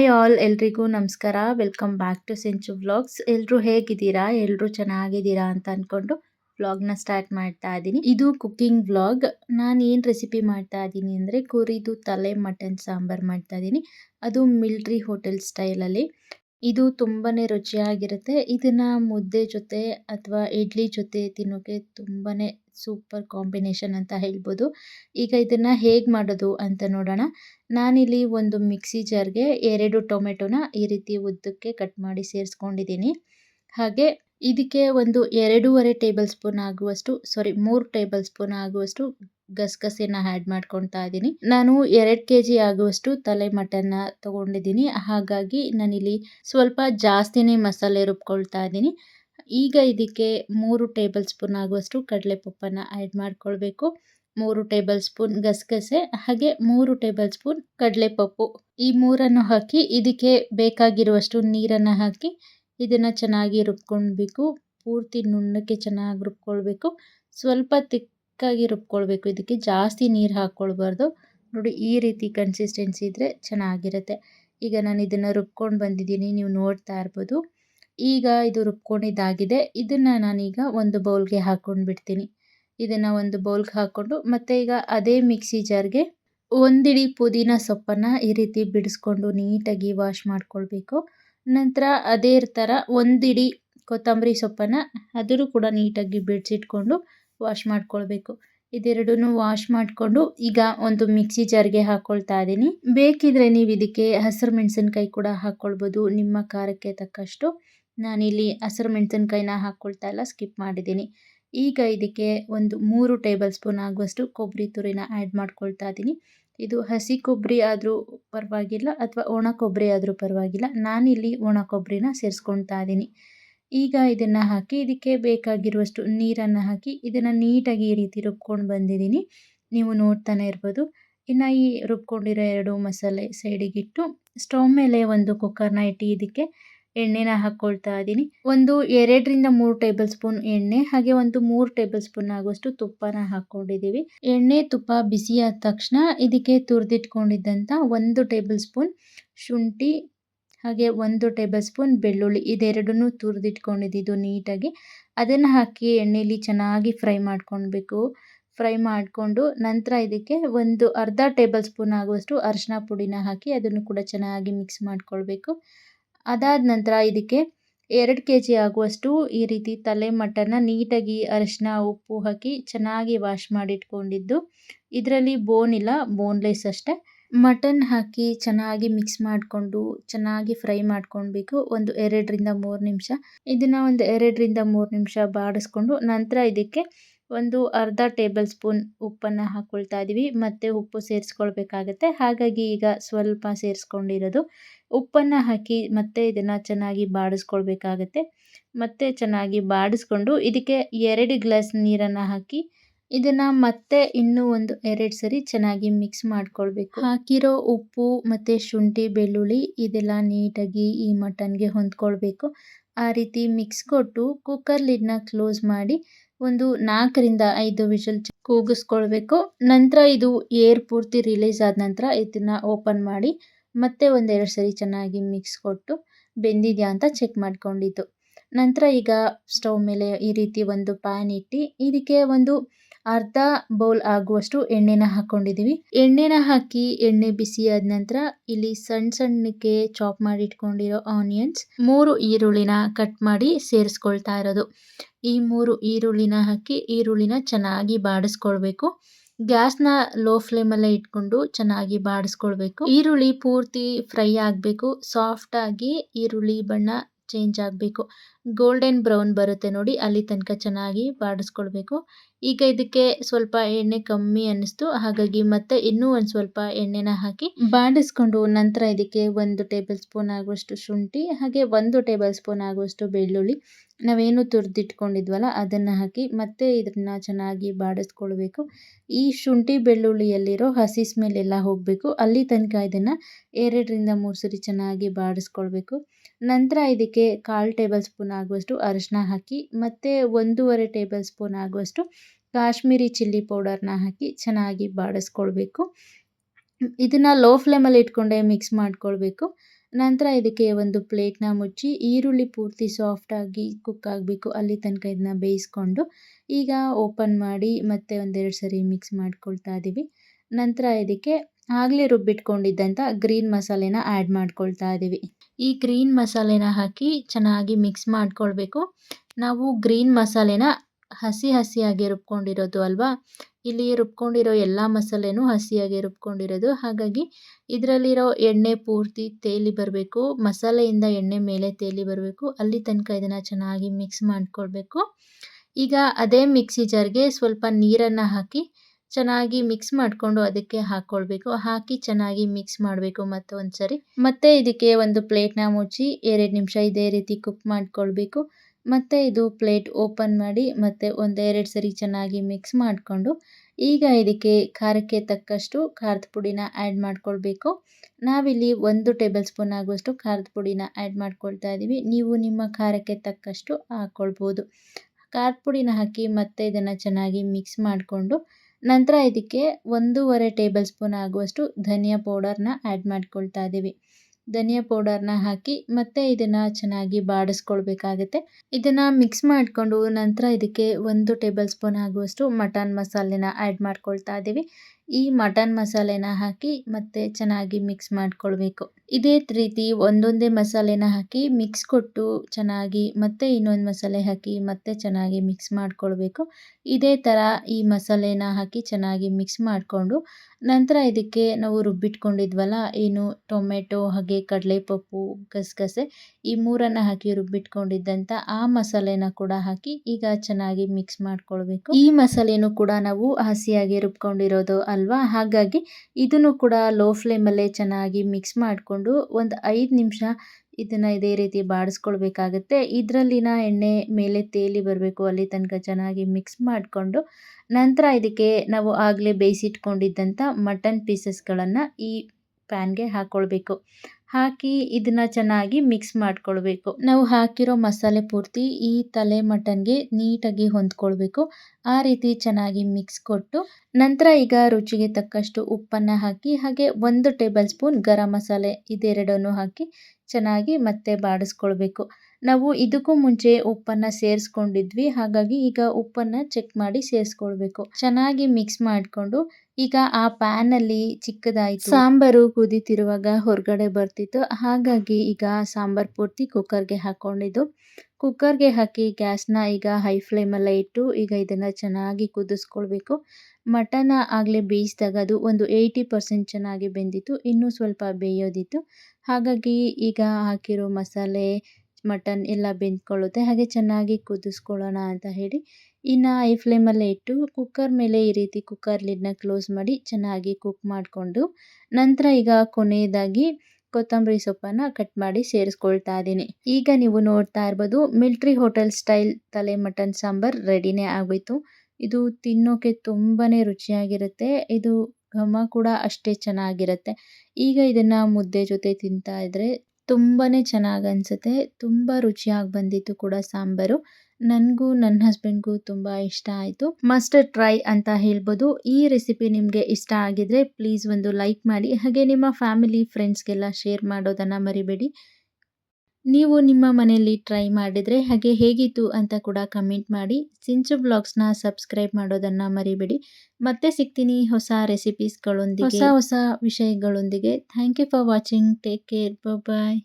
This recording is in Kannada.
ಹಾಯ್ ಆಲ್, ಎಲ್ರಿಗೂ ನಮಸ್ಕಾರ. Welcome back to Senchu vlogs. ಎಲ್ಲರೂ ಹೇಗಿದ್ದೀರಾ? ಎಲ್ಲರೂ ಚೆನ್ನಾಗಿದ್ದೀರಾ ಅಂತ ಅಂದ್ಕೊಂಡು ವ್ಲಾಗ್ನ ಸ್ಟಾರ್ಟ್ ಮಾಡ್ತಾ ಇದ್ದೀನಿ. ಇದು ಕುಕ್ಕಿಂಗ್ ವ್ಲಾಗ್. ನಾನು ಏನು ರೆಸಿಪಿ ಮಾಡ್ತಾ ಇದ್ದೀನಿ ಅಂದರೆ ಕುರಿದು ತಲೆ ಮಟನ್ ಸಾಂಬಾರು ಮಾಡ್ತಾ ಇದ್ದೀನಿ. ಅದು ಮಿಲ್ಟ್ರಿ ಹೋಟೆಲ್ ಸ್ಟೈಲಲ್ಲಿ ಇದು ತುಂಬಾ ರುಚಿಯಾಗಿರುತ್ತೆ. ಇದನ್ನು ಮುದ್ದೆ ಜೊತೆ ಅಥವಾ ಇಡ್ಲಿ ಜೊತೆ ತಿನ್ನೋಕೆ ತುಂಬಾ ಸೂಪರ್ ಕಾಂಬಿನೇಷನ್ ಅಂತ ಹೇಳ್ಬೋದು. ಈಗ ಇದನ್ನು ಹೇಗೆ ಮಾಡೋದು ಅಂತ ನೋಡೋಣ. ನಾನಿಲ್ಲಿ ಒಂದು ಮಿಕ್ಸಿ ಜಾರ್ಗೆ ಎರಡು ಟೊಮೆಟೊನ ಈ ರೀತಿ ಉದ್ದಕ್ಕೆ ಕಟ್ ಮಾಡಿ ಸೇರಿಸ್ಕೊಂಡಿದ್ದೀನಿ. ಹಾಗೆ ಇದಕ್ಕೆ ಒಂದು ಎರಡೂವರೆ ಟೇಬಲ್ ಸ್ಪೂನ್ ಆಗುವಷ್ಟು, ಸಾರಿ ಮೂರು ಟೇಬಲ್ ಸ್ಪೂನ್ ಆಗುವಷ್ಟು ಗಸಗಸೆನ ಆ್ಯಡ್ ಮಾಡ್ಕೊತಾ ಇದ್ದೀನಿ. ನಾನು ಎರಡು ಕೆ ಜಿ ಆಗುವಷ್ಟು ತಲೆ ಮಟನ್ನ ತೊಗೊಂಡಿದ್ದೀನಿ. ಹಾಗಾಗಿ ನಾನಿಲ್ಲಿ ಸ್ವಲ್ಪ ಜಾಸ್ತಿನೇ ಮಸಾಲೆ ರುಬ್ಕೊಳ್ತಾ ಇದ್ದೀನಿ. ಈಗ ಇದಕ್ಕೆ ಮೂರು ಟೇಬಲ್ ಸ್ಪೂನ್ ಆಗುವಷ್ಟು ಕಡಲೆಪಪ್ಪನ್ನು ಆ್ಯಡ್ ಮಾಡ್ಕೊಳ್ಬೇಕು. ಮೂರು ಟೇಬಲ್ ಸ್ಪೂನ್ ಗಸಗಸೆ, ಹಾಗೆ ಮೂರು ಟೇಬಲ್ ಸ್ಪೂನ್ ಕಡಲೆಪಪ್ಪು. ಈ ಮೂರನ್ನು ಹಾಕಿ ಇದಕ್ಕೆ ಬೇಕಾಗಿರುವಷ್ಟು ನೀರನ್ನು ಹಾಕಿ ಇದನ್ನು ಚೆನ್ನಾಗಿ ರುಬ್ಕೊಳ್ಬೇಕು. ಪೂರ್ತಿ ನುಣ್ಣಕ್ಕೆ ಚೆನ್ನಾಗಿ ರುಬ್ಕೊಳ್ಬೇಕು. ಸ್ವಲ್ಪ ತಿಕ್ಕಾಗಿ ರುಬ್ಕೊಳ್ಬೇಕು. ಇದಕ್ಕೆ ಜಾಸ್ತಿ ನೀರು ಹಾಕ್ಕೊಳ್ಬಾರ್ದು. ನೋಡಿ, ಈ ರೀತಿ ಕನ್ಸಿಸ್ಟೆನ್ಸಿ ಇದ್ದರೆ ಚೆನ್ನಾಗಿರುತ್ತೆ. ಈಗ ನಾನು ಇದನ್ನು ರುಬ್ಕೊಂಡು ಬಂದಿದ್ದೀನಿ. ನೀವು ನೋಡ್ತಾ ಇರ್ಬೋದು. ಈಗ ಇದು ರುಬ್ಕೊಂಡಿದ್ದಾಗಿದೆ. ಇದನ್ನು ನಾನೀಗ ಒಂದು ಬೌಲ್ಗೆ ಹಾಕ್ಕೊಂಡು ಬಿಡ್ತೀನಿ ಇದನ್ನು ಒಂದು ಬೌಲ್ಗೆ ಹಾಕ್ಕೊಂಡು ಮತ್ತು ಈಗ ಅದೇ ಮಿಕ್ಸಿ ಜಾರ್ಗೆ ಒಂದಿಡಿ ಪುದೀನ ಸೊಪ್ಪನ್ನು ಈ ರೀತಿ ಬಿಡಿಸ್ಕೊಂಡು ನೀಟಾಗಿ ವಾಶ್ ಮಾಡ್ಕೊಳ್ಬೇಕು. ನಂತರ ಅದೇ ಥರ ಒಂದಿಡಿ ಕೊತ್ತಂಬರಿ ಸೊಪ್ಪನ್ನು ಅದನ್ನು ಕೂಡ ನೀಟಾಗಿ ಬಿಡಿಸಿಟ್ಕೊಂಡು ವಾಶ್ ಮಾಡ್ಕೊಳ್ಬೇಕು. ಇದೆರಡೂ ವಾಶ್ ಮಾಡಿಕೊಂಡು ಈಗ ಒಂದು ಮಿಕ್ಸಿ ಜಾರ್ಗೆ ಹಾಕ್ಕೊಳ್ತಾ ಇದ್ದೀನಿ. ಬೇಕಿದ್ರೆ ನೀವು ಇದಕ್ಕೆ ಹಸಿರು ಮೆಣಸಿನ್ಕಾಯಿ ಕೂಡ ಹಾಕ್ಕೊಳ್ಬೋದು ನಿಮ್ಮ ಖಾರಕ್ಕೆ ತಕ್ಕಷ್ಟು. ನಾನಿಲ್ಲಿ ಹಸಿರು ಮೆಣಸಿನ್ಕಾಯಿನ ಹಾಕ್ಕೊಳ್ತಾ ಇಲ್ಲ ಸ್ಕಿಪ್ ಮಾಡಿದ್ದೀನಿ. ಈಗ ಇದಕ್ಕೆ ಒಂದು ಮೂರು ಟೇಬಲ್ ಸ್ಪೂನ್ ಆಗುವಷ್ಟು ಕೊಬ್ಬರಿ ತುರಿನ ಆ್ಯಡ್ ಮಾಡ್ಕೊಳ್ತಾ ಇದ್ದೀನಿ ಇದು ಹಸಿ ಕೊಬ್ಬರಿ ಆದರೂ ಪರವಾಗಿಲ್ಲ ಅಥವಾ ಒಣ ಕೊಬ್ಬರಿ ಆದರೂ ಪರವಾಗಿಲ್ಲ. ನಾನಿಲ್ಲಿ ಒಣ ಕೊಬ್ಬರಿನ ಸೇರಿಸ್ಕೊಳ್ತಾ ಇದ್ದೀನಿ ಈಗ ಇದನ್ನು ಹಾಕಿ ಇದಕ್ಕೆ ಬೇಕಾಗಿರುವಷ್ಟು ನೀರನ್ನು ಹಾಕಿ ಇದನ್ನು ನೀಟಾಗಿ ಈ ರೀತಿ ರುಬ್ಕೊಂಡು ಬಂದಿದ್ದೀನಿ ನೀವು ನೋಡ್ತಾನೆ ಇರ್ಬೋದು. ಇನ್ನು ಈ ರುಬ್ಕೊಂಡಿರೋ ಎರಡು ಮಸಾಲೆ ಸೈಡಿಗಿಟ್ಟು ಸ್ಟವ್ ಮೇಲೆ ಒಂದು ಕುಕ್ಕರ್ನ ಇಟ್ಟು ಇದಕ್ಕೆ ಎಣ್ಣೆನ ಹಾಕ್ಕೊಳ್ತಾ ಇದ್ದೀನಿ. ಒಂದು ಎರಡರಿಂದ ಮೂರು ಟೇಬಲ್ ಸ್ಪೂನ್ ಎಣ್ಣೆ, ಹಾಗೆ ಒಂದು ಮೂರು ಟೇಬಲ್ ಸ್ಪೂನ್ ಆಗುವಷ್ಟು ತುಪ್ಪನ ಹಾಕ್ಕೊಂಡಿದ್ದೀವಿ ಎಣ್ಣೆ, ತುಪ್ಪ ಬಿಸಿ ಆದ ತಕ್ಷಣ ಇದಕ್ಕೆ ತುರಿದಿಟ್ಕೊಂಡಿದ್ದಂಥ ಒಂದು ಟೇಬಲ್ ಸ್ಪೂನ್ ಶುಂಠಿ, ಹಾಗೆ ಒಂದು ಟೇಬಲ್ ಸ್ಪೂನ್ ಬೆಳ್ಳುಳ್ಳಿ, ಇದೆರಡನ್ನೂ ತುರಿದಿಟ್ಕೊಂಡಿದ್ದು ನೀಟಾಗಿ. ಅದನ್ನು ಹಾಕಿ ಎಣ್ಣೆಯಲ್ಲಿ ಚೆನ್ನಾಗಿ ಫ್ರೈ ಮಾಡ್ಕೊಳ್ಬೇಕು. ಫ್ರೈ ಮಾಡಿಕೊಂಡು ನಂತರ ಇದಕ್ಕೆ ಒಂದು ಅರ್ಧ ಟೇಬಲ್ ಸ್ಪೂನ್ ಆಗುವಷ್ಟು ಅರಿಶಿನ ಪುಡಿನ ಹಾಕಿ ಅದನ್ನು ಕೂಡ ಚೆನ್ನಾಗಿ ಮಿಕ್ಸ್ ಮಾಡ್ಕೊಳ್ಬೇಕು. ಅದಾದ ನಂತರ ಇದಕ್ಕೆ ಎರಡು ಕೆ ಜಿ ಆಗುವಷ್ಟು ಈ ರೀತಿ ತಲೆ ಮಟನ್ನ ನೀಟಾಗಿ ಅರಿಶಿನ, ಉಪ್ಪು ಹಾಕಿ ಚೆನ್ನಾಗಿ ವಾಶ್ ಮಾಡಿಟ್ಕೊಂಡಿದ್ದು. ಇದರಲ್ಲಿ ಬೋನ್ ಇಲ್ಲ ಬೋನ್ಲೆಸ್ ಅಷ್ಟೇ. ಮಟನ್ ಹಾಕಿ ಚೆನ್ನಾಗಿ ಮಿಕ್ಸ್ ಮಾಡಿಕೊಂಡು, ಚೆನ್ನಾಗಿ ಫ್ರೈ ಮಾಡ್ಕೊಳ್ಬೇಕು ಒಂದು ಎರಡರಿಂದ ಮೂರು ನಿಮಿಷ. ಇದನ್ನು ಒಂದು ಎರಡರಿಂದ ಮೂರು ನಿಮಿಷ ಬಾಡಿಸ್ಕೊಂಡು ನಂತರ ಇದಕ್ಕೆ ಒಂದು ಅರ್ಧ ಟೇಬಲ್ ಸ್ಪೂನ್ ಉಪ್ಪನ್ನು ಹಾಕ್ಕೊಳ್ತಾ ಇದ್ದೀವಿ. ಮತ್ತು ಉಪ್ಪು ಸೇರಿಸ್ಕೊಳ್ಬೇಕಾಗತ್ತೆ. ಹಾಗಾಗಿ ಈಗ ಸ್ವಲ್ಪ ಸೇರಿಸ್ಕೊಂಡಿರೋದು. ಉಪ್ಪನ್ನು ಹಾಕಿ ಮತ್ತೆ ಇದನ್ನು ಚೆನ್ನಾಗಿ ಬಾಡಿಸ್ಕೊಳ್ಬೇಕಾಗತ್ತೆ. ಮತ್ತೆ ಚೆನ್ನಾಗಿ ಬಾಡಿಸ್ಕೊಂಡು ಇದಕ್ಕೆ ಎರಡು ಗ್ಲಾಸ್ ನೀರನ್ನು ಹಾಕಿ ಇದನ್ನು ಮತ್ತೆ ಇನ್ನೂ ಒಂದು ಎರಡು ಸರಿ ಚೆನ್ನಾಗಿ ಮಿಕ್ಸ್ ಮಾಡ್ಕೊಳ್ಬೇಕು. ಹಾಕಿರೋ ಉಪ್ಪು ಮತ್ತು ಶುಂಠಿ, ಬೆಳ್ಳುಳ್ಳಿ ಇದೆಲ್ಲ ನೀಟಾಗಿ ಈ ಮಟನ್ಗೆ ಹೊಂದ್ಕೊಳ್ಬೇಕು. ಆ ರೀತಿ ಮಿಕ್ಸ್ ಕೊಟ್ಟು ಕುಕ್ಕರ್ ಲಿಡ್ನ ಕ್ಲೋಸ್ ಮಾಡಿ ಒಂದು ನಾಲ್ಕರಿಂದ ಐದು ವಿಷಲ್ ಕೂಗಿಸ್ಕೊಳ್ಬೇಕು. ನಂತರ ಇದು ಏರ್ ಪೂರ್ತಿ ರಿಲೀಸ್ ಆದ ನಂತರ ಇದನ್ನು ಓಪನ್ ಮಾಡಿ ಮತ್ತೆ ಒಂದೆರಡು ಸರಿ ಚೆನ್ನಾಗಿ ಮಿಕ್ಸ್ ಕೊಟ್ಟು ಬೆಂದಿದೆಯಾ ಅಂತ ಚೆಕ್ ಮಾಡ್ಕೊಂಡಿತ್ತು ನಂತರ ಈಗ ಸ್ಟವ್ ಮೇಲೆ ಈ ರೀತಿ ಒಂದು ಪ್ಯಾನ್ ಇಟ್ಟು ಇದಕ್ಕೆ ಒಂದು ಅರ್ಧ ಬೌಲ್ ಆಗುವಷ್ಟು ಎಣ್ಣೆನ ಹಾಕೊಂಡಿದೀವಿ. ಎಣ್ಣೆನ ಹಾಕಿ ಎಣ್ಣೆ ಬಿಸಿ ಆದ ನಂತರ ಇಲ್ಲಿ ಸಣ್ಣ ಸಣ್ಣಕ್ಕೆ ಚಾಪ್ ಮಾಡಿ ಇಟ್ಕೊಂಡಿರೋ ಆನಿಯನ್ಸ್ ಮೂರು ಈರುಳ್ಳಿನ ಕಟ್ ಮಾಡಿ ಸೇರಿಸ್ಕೊಳ್ತಾ ಇರೋದು. ಈ ಮೂರು ಈರುಳ್ಳಿನ ಹಾಕಿ ಈರುಳ್ಳಿನ ಚೆನ್ನಾಗಿ ಬಾಡಿಸ್ಕೊಳ್ಬೇಕು. ಗ್ಯಾಸ್ನ ಲೋ ಫ್ಲೇಮಲ್ಲೇ ಇಟ್ಕೊಂಡು ಚೆನ್ನಾಗಿ ಬಾಡಿಸ್ಕೊಳ್ಬೇಕು. ಈರುಳ್ಳಿ ಪೂರ್ತಿ ಫ್ರೈ ಆಗಬೇಕು. ಸಾಫ್ಟಾಗಿ ಈರುಳ್ಳಿ ಬಣ್ಣ ಚೇಂಜ್ ಆಗಬೇಕು. ಗೋಲ್ಡನ್ ಬ್ರೌನ್ ಬರುತ್ತೆ ನೋಡಿ, ಅಲ್ಲಿ ತನಕ ಚೆನ್ನಾಗಿ ಬಾಡಿಸ್ಕೊಳ್ಬೇಕು. ಈಗ ಇದಕ್ಕೆ ಸ್ವಲ್ಪ ಎಣ್ಣೆ ಕಮ್ಮಿ ಅನ್ನಿಸ್ತು. ಹಾಗಾಗಿ ಮತ್ತೆ ಇನ್ನೂ ಒಂದು ಸ್ವಲ್ಪ ಎಣ್ಣೆನ ಹಾಕಿ ಬಾಡಿಸ್ಕೊಂಡು ನಂತರ ಇದಕ್ಕೆ ಒಂದು ಟೇಬಲ್ ಸ್ಪೂನ್ ಆಗುವಷ್ಟು ಶುಂಠಿ, ಹಾಗೆ ಒಂದು ಟೇಬಲ್ ಸ್ಪೂನ್ ಆಗುವಷ್ಟು ಬೆಳ್ಳುಳ್ಳಿ. ನಾವೇನು ತುರಿದಿಟ್ಕೊಂಡಿದ್ವಲ್ಲ, ಅದನ್ನು ಹಾಕಿ ಮತ್ತೆ ಇದನ್ನ ಚೆನ್ನಾಗಿ ಬಾಡಿಸ್ಕೊಳ್ಬೇಕು. ಈ ಶುಂಠಿ ಬೆಳ್ಳುಳ್ಳಿಯಲ್ಲಿರೋ ಹಸಿ ಸ್ಮೆಲ್ ಎಲ್ಲ ಹೋಗಬೇಕು. ಅಲ್ಲಿ ತನಕ ಇದನ್ನು ಎರಡರಿಂದ ಮೂರು ಸರಿ ಚೆನ್ನಾಗಿ ಬಾಡಿಸ್ಕೊಳ್ಬೇಕು. ನಂತರ ಇದಕ್ಕೆ ಕಾಲು ಟೇಬಲ್ ಸ್ಪೂನ್ ಆಗುವಷ್ಟು ಅರಿಶಿನ ಹಾಕಿ, ಮತ್ತು ಒಂದೂವರೆ ಟೇಬಲ್ ಸ್ಪೂನ್ ಆಗುವಷ್ಟು ಕಾಶ್ಮೀರಿ ಚಿಲ್ಲಿ ಪೌಡರ್ನ ಹಾಕಿ ಚೆನ್ನಾಗಿ ಬಾಡಿಸ್ಕೊಳ್ಬೇಕು. ಇದನ್ನು ಲೋ ಫ್ಲೇಮಲ್ಲಿ ಇಟ್ಕೊಂಡೇ ಮಿಕ್ಸ್ ಮಾಡ್ಕೊಳ್ಬೇಕು. ನಂತರ ಇದಕ್ಕೆ ಒಂದು ಪ್ಲೇಟ್ನ ಮುಚ್ಚಿ ಈರುಳ್ಳಿ ಪೂರ್ತಿ ಸಾಫ್ಟಾಗಿ ಕುಕ್ ಆಗಬೇಕು, ಅಲ್ಲಿ ತನಕ ಇದನ್ನ ಬೇಯಿಸ್ಕೊಂಡು. ಈಗ ಓಪನ್ ಮಾಡಿ ಮತ್ತೆ ಒಂದೆರಡು ಸರಿ ಮಿಕ್ಸ್ ಮಾಡ್ಕೊಳ್ತಾ ಇದ್ದೀವಿ ನಂತರ ಇದಕ್ಕೆ ಆಗಲೇ ರುಬ್ಬಿಟ್ಕೊಂಡಿದ್ದಂಥ ಗ್ರೀನ್ ಮಸಾಲೆನ ಆ್ಯಡ್ ಮಾಡ್ಕೊಳ್ತಾ ಇದ್ದೀವಿ ಈ ಗ್ರೀನ್ ಮಸಾಲೆನ ಹಾಕಿ ಚೆನ್ನಾಗಿ ಮಿಕ್ಸ್ ಮಾಡ್ಕೊಳ್ಬೇಕು. ನಾವು ಗ್ರೀನ್ ಮಸಾಲೆನ ಹಸಿ ಹಸಿಯಾಗಿ ರುಬ್ಕೊಂಡಿರೋದು ಅಲ್ವಾ? ಇಲ್ಲಿ ರುಬ್ಕೊಂಡಿರೋ ಎಲ್ಲ ಮಸಾಲೆನೂ ಹಸಿಯಾಗಿ ರುಬ್ಕೊಂಡಿರೋದು. ಹಾಗಾಗಿ ಇದರಲ್ಲಿರೋ ಎಣ್ಣೆ ಪೂರ್ತಿ ತೇಲಿ ಬರಬೇಕು. ಮಸಾಲೆಯಿಂದ ಎಣ್ಣೆ ಮೇಲೆ ತೇಲಿ ಬರಬೇಕು. ಅಲ್ಲಿ ತನಕ ಇದನ್ನು ಚೆನ್ನಾಗಿ ಮಿಕ್ಸ್ ಮಾಡ್ಕೊಳ್ಬೇಕು. ಈಗ ಅದೇ ಮಿಕ್ಸಿ ಜಾರ್ಗೆ ಸ್ವಲ್ಪ ನೀರನ್ನು ಹಾಕಿ ಚೆನ್ನಾಗಿ ಮಿಕ್ಸ್ ಮಾಡಿಕೊಂಡು ಅದಕ್ಕೆ ಹಾಕ್ಕೊಳ್ಬೇಕು. ಹಾಕಿ ಚೆನ್ನಾಗಿ ಮಿಕ್ಸ್ ಮಾಡಬೇಕು ಮತ್ತೆ ಒಂದ್ಸರಿ. ಮತ್ತೆ ಇದಕ್ಕೆ ಒಂದು ಪ್ಲೇಟ್ನ ಮುಚ್ಚಿ ಎರಡು ನಿಮಿಷ ಇದೇ ರೀತಿ ಕುಕ್ ಮಾಡಿಕೊಳ್ಬೇಕು. ಮತ್ತು ಇದು ಪ್ಲೇಟ್ ಓಪನ್ ಮಾಡಿ ಮತ್ತೆ ಒಂದೆರಡು ಸರಿ ಚೆನ್ನಾಗಿ ಮಿಕ್ಸ್ ಮಾಡಿಕೊಂಡು ಈಗ ಇದಕ್ಕೆ ಖಾರಕ್ಕೆ ತಕ್ಕಷ್ಟು ಖಾರದ ಪುಡಿನ ಆ್ಯಡ್ ಮಾಡ್ಕೊಳ್ಬೇಕು. ನಾವಿಲ್ಲಿ ಒಂದು ಟೇಬಲ್ ಸ್ಪೂನ್ ಆಗುವಷ್ಟು ಖಾರದ ಪುಡಿನ ಆ್ಯಡ್ ಮಾಡ್ಕೊಳ್ತಾ ಇದ್ದೀವಿ ನೀವು ನಿಮ್ಮ ಖಾರಕ್ಕೆ ತಕ್ಕಷ್ಟು ಹಾಕ್ಕೊಳ್ಬೋದು. ಖಾರದ ಪುಡಿನ ಹಾಕಿ ಮತ್ತೆ ಇದನ್ನು ಚೆನ್ನಾಗಿ ಮಿಕ್ಸ್ ಮಾಡಿಕೊಂಡು ನಂತರ ಇದಕ್ಕೆ ಒಂದೂವರೆ ಟೇಬಲ್ ಸ್ಪೂನ್ ಆಗುವಷ್ಟು ಧನಿಯಾ ಪೌಡರ್ನ ಆ್ಯಡ್ ಮಾಡ್ಕೊಳ್ತಾ ಇದ್ದೀವಿ ಧನಿಯಾ ಪೌಡರ್ನ ಹಾಕಿ ಮತ್ತೆ ಇದನ್ನು ಚೆನ್ನಾಗಿ ಬಾಡಿಸ್ಕೊಳ್ಬೇಕಾಗತ್ತೆ. ಇದನ್ನು ಮಿಕ್ಸ್ ಮಾಡಿಕೊಂಡು ನಂತರ ಇದಕ್ಕೆ ಒಂದು ಟೇಬಲ್ ಸ್ಪೂನ್ ಆಗುವಷ್ಟು ಮಟನ್ ಮಸಾಲೆನ ಆ್ಯಡ್ ಮಾಡ್ಕೊಳ್ತಾ ಇದ್ದೀವಿ ಈ ಮಟನ್ ಮಸಾಲೆನ ಹಾಕಿ ಮತ್ತೆ ಚೆನ್ನಾಗಿ ಮಿಕ್ಸ್ ಮಾಡ್ಕೊಳ್ಬೇಕು. ಇದೇ ರೀತಿ ಒಂದೊಂದೇ ಮಸಾಲೆನ ಹಾಕಿ ಮಿಕ್ಸ್ ಕೊಟ್ಟು ಚೆನ್ನಾಗಿ ಮತ್ತೆ ಇನ್ನೊಂದು ಮಸಾಲೆ ಹಾಕಿ ಮತ್ತೆ ಚೆನ್ನಾಗಿ ಮಿಕ್ಸ್ ಮಾಡ್ಕೊಳ್ಬೇಕು. ಇದೇ ಥರ ಈ ಮಸಾಲೆನ ಹಾಕಿ ಚೆನ್ನಾಗಿ ಮಿಕ್ಸ್ ಮಾಡಿಕೊಂಡು ನಂತರ ಇದಕ್ಕೆ ನಾವು ರುಬ್ಬಿಟ್ಕೊಂಡಿದ್ವಲ್ಲ ಏನು ಟೊಮೆಟೊ, ಹಾಗೆ ಕಡಲೆಪಪ್ಪು, ಗಸಗಸೆ ಈ ಮೂರನ್ನು ಹಾಕಿ ರುಬ್ಬಿಟ್ಕೊಂಡಿದ್ದಂಥ ಆ ಮಸಾಲೆನ ಕೂಡ ಹಾಕಿ ಈಗ ಚೆನ್ನಾಗಿ ಮಿಕ್ಸ್ ಮಾಡ್ಕೊಳ್ಬೇಕು. ಈ ಮಸಾಲೆನೂ ಕೂಡ ನಾವು ಹಸಿಯಾಗಿ ರುಬ್ಕೊಂಡಿರೋದು ಅಲ್ವಾ? ಹಾಗಾಗಿ ಇದನ್ನು ಕೂಡ ಲೋ ಫ್ಲೇಮಲ್ಲೇ ಚೆನ್ನಾಗಿ ಮಿಕ್ಸ್ ಮಾಡಿಕೊಂಡು ಒಂದು ಐದು ನಿಮಿಷ ಇದನ್ನು ಇದೇ ರೀತಿ ಬಾಡಿಸ್ಕೊಳ್ಬೇಕಾಗತ್ತೆ. ಇದರಲ್ಲಿನ ಎಣ್ಣೆ ಮೇಲೆ ತೇಲಿ ಬರಬೇಕು, ಅಲ್ಲಿ ತನಕ ಚೆನ್ನಾಗಿ ಮಿಕ್ಸ್ ಮಾಡಿಕೊಂಡು ನಂತರ ಇದಕ್ಕೆ ನಾವು ಆಗಲೇ ಬೇಯಿಸಿಟ್ಕೊಂಡಿದ್ದಂಥ ಮಟನ್ ಪೀಸಸ್ಗಳನ್ನು ಈ ಪ್ಯಾನ್ಗೆ ಹಾಕ್ಕೊಳ್ಬೇಕು ಹಾಕಿ ಇದನ್ನು ಚೆನ್ನಾಗಿ ಮಿಕ್ಸ್ ಮಾಡ್ಕೊಳ್ಬೇಕು. ನಾವು ಹಾಕಿರೋ ಮಸಾಲೆ ಪೂರ್ತಿ ಈ ತಲೆ ಮಟನ್ಗೆ ನೀಟಾಗಿ ಹೊಂದ್ಕೊಳ್ಬೇಕು. ಆ ರೀತಿ ಚೆನ್ನಾಗಿ ಮಿಕ್ಸ್ ಕೊಟ್ಟು ನಂತರ ಈಗ ರುಚಿಗೆ ತಕ್ಕಷ್ಟು ಉಪ್ಪನ್ನು ಹಾಕಿ ಹಾಗೆ ಒಂದು ಟೇಬಲ್ ಸ್ಪೂನ್ ಗರಂ ಮಸಾಲೆ ಇದೆರಡನ್ನು ಹಾಕಿ ಚೆನ್ನಾಗಿ ಮತ್ತೆ ಬಾಡಿಸ್ಕೊಳ್ಬೇಕು. ನಾವು ಇದಕ್ಕೂ ಮುಂಚೆ ಉಪ್ಪನ್ನ ಸೇರಿಸ್ಕೊಂಡಿದ್ವಿ. ಹಾಗಾಗಿ ಈಗ ಉಪ್ಪನ್ನ ಚೆಕ್ ಮಾಡಿ ಸೇರಿಸ್ಕೊಳ್ಬೇಕು. ಚೆನ್ನಾಗಿ ಮಿಕ್ಸ್ ಮಾಡಿಕೊಂಡು ಈಗ ಆ ಪ್ಯಾನ್ ಅಲ್ಲಿ ಚಿಕ್ಕದಾಯಿತು. ಸಾಂಬಾರು ಕುದೀತಿರುವಾಗ ಹೊರಗಡೆ ಬರ್ತಿತ್ತು. ಹಾಗಾಗಿ ಈಗ ಸಾಂಬಾರ್ ಪೂರ್ತಿ ಕುಕ್ಕರ್ಗೆ ಹಾಕೊಂಡಿದ್ದು. ಕುಕ್ಕರ್ಗೆ ಹಾಕಿ ಗ್ಯಾಸ್ನ ಈಗ ಹೈ ಫ್ಲೇಮಲ್ಲೇ ಇಟ್ಟು ಈಗ ಇದನ್ನು ಚೆನ್ನಾಗಿ ಕುದಿಸ್ಕೊಳ್ಬೇಕು. ಮಟನ್ ಆಗಲೇ ಬೇಯಿಸಿದಾಗ ಅದು ಒಂದು ಏಯ್ಟಿ ಪರ್ಸೆಂಟ್ ಚೆನ್ನಾಗಿ ಬೆಂದಿತ್ತು. ಇನ್ನೂ ಸ್ವಲ್ಪ ಬೇಯೋದಿತ್ತು. ಹಾಗಾಗಿ ಈಗ ಹಾಕಿರೋ ಮಸಾಲೆ ಮಟನ್ ಎಲ್ಲ ಬೆಂದ್ಕೊಳ್ಳುತ್ತೆ. ಹಾಗೆ ಚೆನ್ನಾಗಿ ಕುದಿಸ್ಕೊಳ್ಳೋಣ ಅಂತ ಹೇಳಿ ಇನ್ನು ಐ ಫ್ಲೇಮಲ್ಲೇ ಇಟ್ಟು ಕುಕ್ಕರ್ ಮೇಲೆ ಈ ರೀತಿ ಕುಕ್ಕರ್ ಲಿಡ್ನ ಕ್ಲೋಸ್ ಮಾಡಿ ಚೆನ್ನಾಗಿ ಕುಕ್ ಮಾಡಿಕೊಂಡು ನಂತರ ಈಗ ಕೊನೆಯದಾಗಿ ಕೊತ್ತಂಬರಿ ಸೊಪ್ಪನ್ನು ಕಟ್ ಮಾಡಿ ಸೇರಿಸ್ಕೊಳ್ತಾ ಇದ್ದೀನಿ. ಈಗ ನೀವು ನೋಡ್ತಾ ಇರ್ಬೋದು ಮಿಲ್ಟ್ರಿ ಹೋಟೆಲ್ ಸ್ಟೈಲ್ ತಲೆ ಮಟನ್ ಸಾಂಬಾರ್ ರೆಡಿನೇ ಆಗೋಯ್ತು. ಇದು ತಿನ್ನೋಕೆ ತುಂಬಾ ರುಚಿಯಾಗಿರುತ್ತೆ. ಇದು ಘಮ ಕೂಡ ಅಷ್ಟೇ ಚೆನ್ನಾಗಿರುತ್ತೆ. ಈಗ ಇದನ್ನು ಮುದ್ದೆ ಜೊತೆ ತಿಂತಾ ಇದ್ದರೆ ತುಂಬಾ ಚೆನ್ನಾಗಿ ಅನಿಸುತ್ತೆ. ತುಂಬ ರುಚಿಯಾಗಿ ಬಂದಿತ್ತು ಕೂಡ ಸಾಂಬಾರು. ನನಗೂ ನನ್ನ ಹಸ್ಬೆಂಡ್ಗೂ ತುಂಬ ಇಷ್ಟ ಆಯಿತು. ಮಸ್ಟ್ ಟ್ರೈ ಅಂತ ಹೇಳ್ಬೋದು. ಈ ರೆಸಿಪಿ ನಿಮಗೆ ಇಷ್ಟ ಆಗಿದ್ರೆ ಪ್ಲೀಸ್ ಒಂದು ಲೈಕ್ ಮಾಡಿ. ಹಾಗೆ ನಿಮ್ಮ ಫ್ಯಾಮಿಲಿ, ಫ್ರೆಂಡ್ಸ್ಗೆಲ್ಲ ಶೇರ್ ಮಾಡೋದನ್ನು ಮರಿಬೇಡಿ. ನೀವು ನಿಮ್ಮ ಮನೆಯಲ್ಲಿ ಟ್ರೈ ಮಾಡಿದರೆ ಹಾಗೆ ಹೇಗಿತ್ತು ಅಂತ ಕೂಡ ಕಮೆಂಟ್ ಮಾಡಿ. ಸಿಂಚು ಬ್ಲಾಗ್ಸ್ನ ಸಬ್ಸ್ಕ್ರೈಬ್ ಮಾಡೋದನ್ನು ಮರಿಬೇಡಿ. ಮತ್ತೆ ಸಿಗ್ತೀನಿ ಹೊಸ ರೆಸಿಪೀಸ್ಗಳೊಂದಿಗೆ ಹೊಸ ಹೊಸ ವಿಷಯಗಳೊಂದಿಗೆ. Thank you for watching take care bye